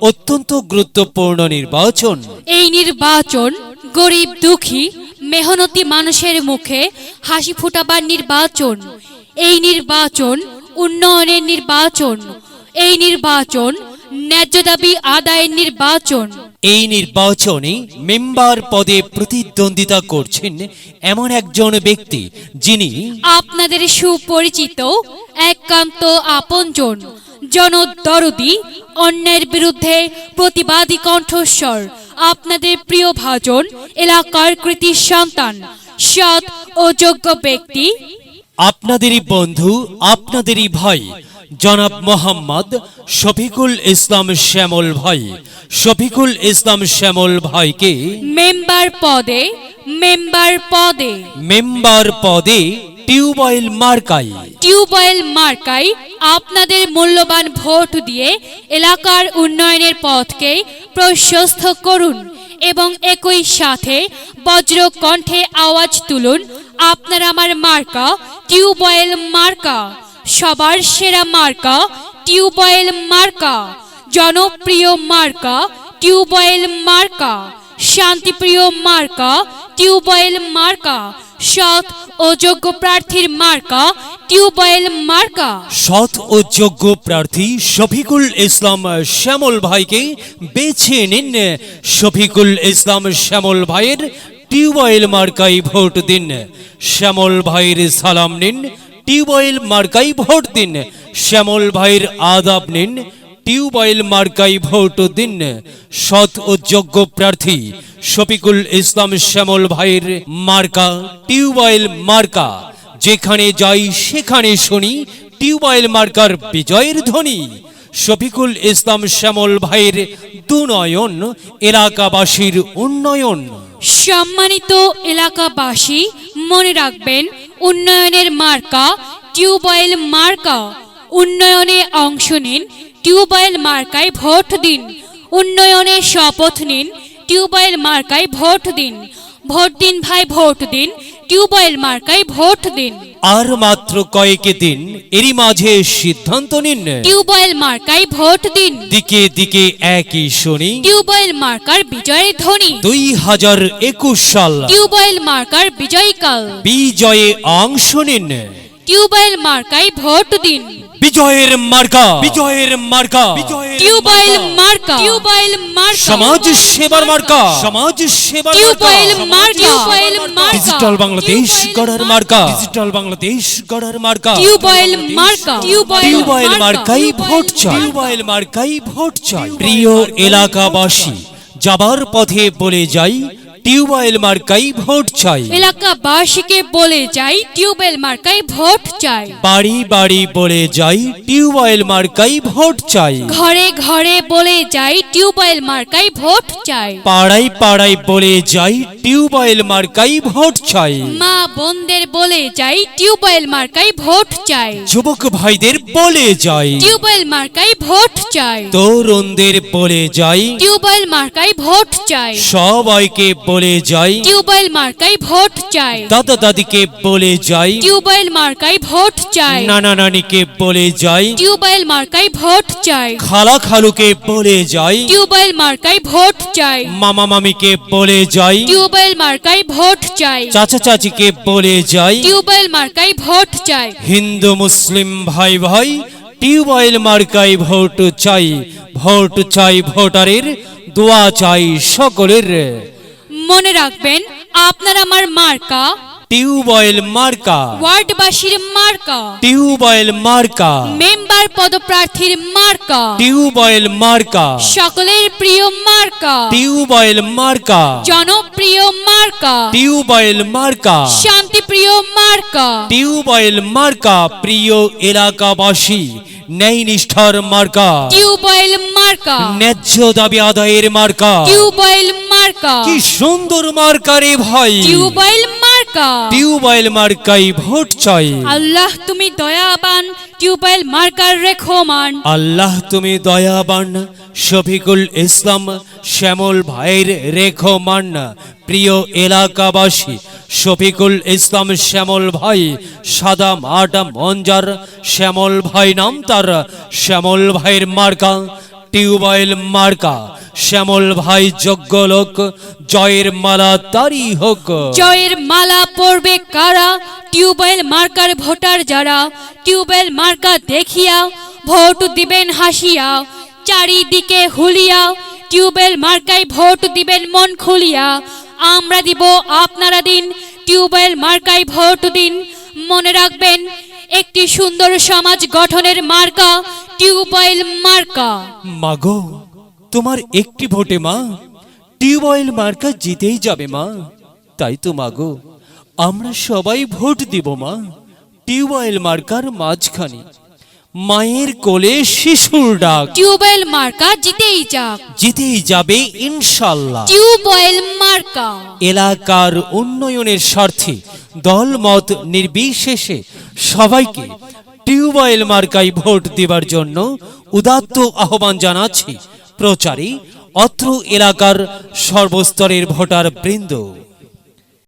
অত্যন্ত গুরুত্বপূর্ণ নির্বাচন। এই নির্বাচন গরিব, দুঃখী, মেহনতি মানুষের মুখে হাসি ফুটাবার নির্বাচন। এই নির্বাচন উন্নয়নের নির্বাচন। এই নির্বাচন ন্যায্য দাবি আদায়ের নির্বাচন। এই নির্বাচনে মেম্বার পদে প্রতিদ্বন্দ্বিতা করছেন এমন একজন ব্যক্তি যিনি আপনাদের সুপরিচিত একান্ত আপনজন জনদরদি অন্যায়ের বিরুদ্ধে প্রতিবাদী কণ্ঠস্বর আপনাদের প্রিয় ভাজন এলাকার কৃতি সন্তান সৎ ও যোগ্য ব্যক্তি। আপনাদেরই বন্ধু আপনাদেরই ভাই জনাব মোহাম্মদ শফিকুল ইসলাম শ্যামল ভাই। শফিকুল ইসলাম শ্যামল ভাইকে মেম্বার পদে মেম্বার পদে। মেম্বার পদে টিউবওয়েল মার্কাই। টিউবওয়েল মার্কাই আপনাদের মূল্যবান ভোট দিয়ে এলাকার উন্নয়নের পথকে প্রশস্ত করুন এবং একই সাথে বজ্র কণ্ঠে আওয়াজ তুলুন। আপনার আমার মার্কা টিউবওয়েল মার্কা। সবার সেরা মার্কা টিউবওয়েল মার্কা, জনপ্রিয় মার্কা টিউবওয়েল মার্কা, শান্তিপ্রিয় মার্কা টিউবওয়েল মার্কা, সৎ ও যোগ্য প্রার্থীর মার্কা টিউবওয়েল মার্কা। সৎ ও যোগ্য প্রার্থী শফিকুল ইসলাম শ্যামল ভাইকে বেছে নিন। শফিকুল ইসলাম শ্যামল ভাইয়ের টিউবওয়েল মার্কাই ভোট দিন। শ্যামল ভাইয়ের সালাম নিন। টিউবওয়েল মার্কাই ভোট দিন। শ্যামল ভাইয়ের আদাব নিন। টিউবওয়েল মার্কাই ভোট দিন। সৎ ও যোগ্য প্রার্থী শফিকুল ইসলাম শ্যামল ভাইয়ের মার্কা টিউবওয়েল মার্কা। যেখানে যাই সেখানে শুনি টিউবওয়েল মার্কার বিজয়ের ধ্বনি। শফিকুল ইসলাম শ্যামল ভাইয়ের দুনয়ন, এলাকাবাসীর উন্নয়ন। সম্মানিত এলাকাবাসী, মনে রাখবেন উন্নয়নের মার্কা, টিউবওয়েল মার্কা। উন্নয়নে অংশ নিন, টিউবওয়েল মার্কায় ভোট দিন। উন্নয়নে শপথ নিন, টিউবওয়েল মার্কায় ভোট দিন। ভোট দিন ভাই, ভোট দিন। টিউবওয়েল মার্কায় ভোট দিন। আর মাত্র কয়েক দিন এরই মাঝে সিদ্ধান্ত নিন। টিউবওয়েল মার্কায় ভোট দিন। দিকে দিকে একই শুনি। টিউবওয়েল মার্কার বিজয়ের ধ্বনি দুই হাজার একুশ সাল। টিউবওয়েল মার্কার বিজয়কাল বিজয়ে অংশ নিন। টিউবওয়েল মার্কায় ভোট দিন। বিজয়ের মার্কা। বিজয়ের মার্কা। টিউবওয়েল মার্কা। টিউবওয়েল মার্কা। সমাজ সেবার মার্কা। সমাজ সেবার টিউবওয়েল মার্কা। টিউবওয়েল মার্কা। ডিজিটাল বাংলাদেশ গড়ার মার্কা। ডিজিটাল বাংলাদেশ গড়ার মার্কা। টিউবওয়েল মার্কা। টিউবওয়েল মার্কাই ভোট চাই। টিউবওয়েল মার্কাই ভোট চাই। প্রিয় এলাকাবাসী যাবার পথে বলে যাই টিউবওয়েল মার্কাই ভোট চাই। এলাকা এলাকাবাসীকে বলে যাই টিউবওয়েল মার্কায় ভোট চাই। বাড়ি বাড়ি বলে যাই টিউবওয়েল মার্কাই ভোট চাই। ঘরে ঘরে বলে যাই টিউবওয়েল মার্কায় ভোট চাই। পাড়ায় পাড়ায় বলে যাই টিউবওয়েল মার্কাই ভোট চাই। মা বোনদের বলে যাই টিউবওয়েল মার্কায় ভোট চাই। যুবক ভাইদের বলে যাই। টিউবওয়েল মার্কায় ভোট চাই। তরুণদের বলে যাই। টিউবওয়েল মার্কায় ভোট চাই। সবাইকে বলে যাই। টিউবওয়েল মার্কায় ভোট চাই। দাদা দাদিকে বলে যাই। টিউবওয়েল মার্কায় ভোট চাই। নানা নানিকে বলে যাই। টিউবওয়েল মার্কায় ভোট চাই। খালা খালুকে বলে যাই। টিউবওয়েল মার্কায় ভোট চাই। মামা মামিকে বলে যাই। টিউবওয়েল মার্কায় ভোট চাই। চাচা চাচিকে বলে যাই। টিউবওয়েল মার্কায় ভোট চাই। হিন্দু মুসলিম ভাই ভাই টিউবওয়েল মার্কাই ভোট চাই। ভোট চাই ভোটারের দোয়া চাই সকলের। মনে রাখবেন আপনার আমার মার্কা। টিউবওয়েল মার্কা। ওয়ার্ডবাসীর মার্কা। টিউবওয়েল মার্কা। মেম্বার পদপ্রার্থীর মার্কা। টিউবওয়েল মার্কা। সকলের প্রিয় মার্কা। টিউবওয়েল মার্কা। জনপ্রিয় মার্কা। টিউবওয়েল মার্কা। শান্তিপ্রিয় মার্কা। টিউবওয়েল মার্কা প্রিয় এলাকাবাসী ন্যায় নিষ্ঠার মার্কা। টিউবওয়েল মার্কা। ন্যায্য দাবি আদায়ের মার্কা। টিউবওয়েল মার্কা। কি সুন্দর মার্কা রে ভাই। টিউবওয়েল মার্কা। টিউবওয়েল মার্কাই ভোট চাই। আল্লাহ তুমি দয়াবান। টিউবওয়েল মার্কার রেখো মান আল্লাহ তুমি দয়াবান। শফিকুল ইসলাম শ্যামল ভাইয়ের রেখো মান প্রিয় এলাকাবাসী শফিকুল ইসলাম শ্যামল ভাই সাদা মাটা মঞ্জার শ্যামল ভাই নাম তার। শ্যামল ভাইয়ের মার্কা টিউবওয়েল মার্কা, শ্যামল ভাই যজ্ঞ লোক, জয়ের মালা তারই হোক। জয়ের মালা পড়বে কারা? টিউবওয়েল মার্কার ভোটার যারা? টিউবওয়েল মার্কা দেখিয়া ভোট দিবেন হাসিয়া, চারিদিকে হুলিয়া। টিউবওয়েল মার্কায় ভোট দিবেন মন খুলিয়া। আমরা দিব আপনারা দিন, টিউবওয়েল মার্কায় ভোট দিন। মনে রাখবেন, একটি সুন্দর সমাজ গঠনের মার্কা টিউবওয়েল মার্কা। মাগো তোমার একটি ভোটে মা টিউবওয়েল মার্কা জিতেই যাবে মা। তাই তো মাগো আমরা সবাই ভোট দিব মা টিউবওয়েল মার্কার মাঝখানে। মায়ের কোলে শিশুর ডাক। টিউবওয়েল মার্কা জিতেই যাক। জিতেই যাবে ইনশাল্লাহ। টিউবওয়েল মার্কা। এলাকার উন্নয়নের স্বার্থে দলমত নির্বিশেষে সবাইকে টিউবওয়েল মার্কায় ভোট দেবার জন্য উদাত্ত আহ্বান জানাচ্ছি প্রচারী অত্র এলাকার সর্বস্তরের ভোটার বৃন্দ।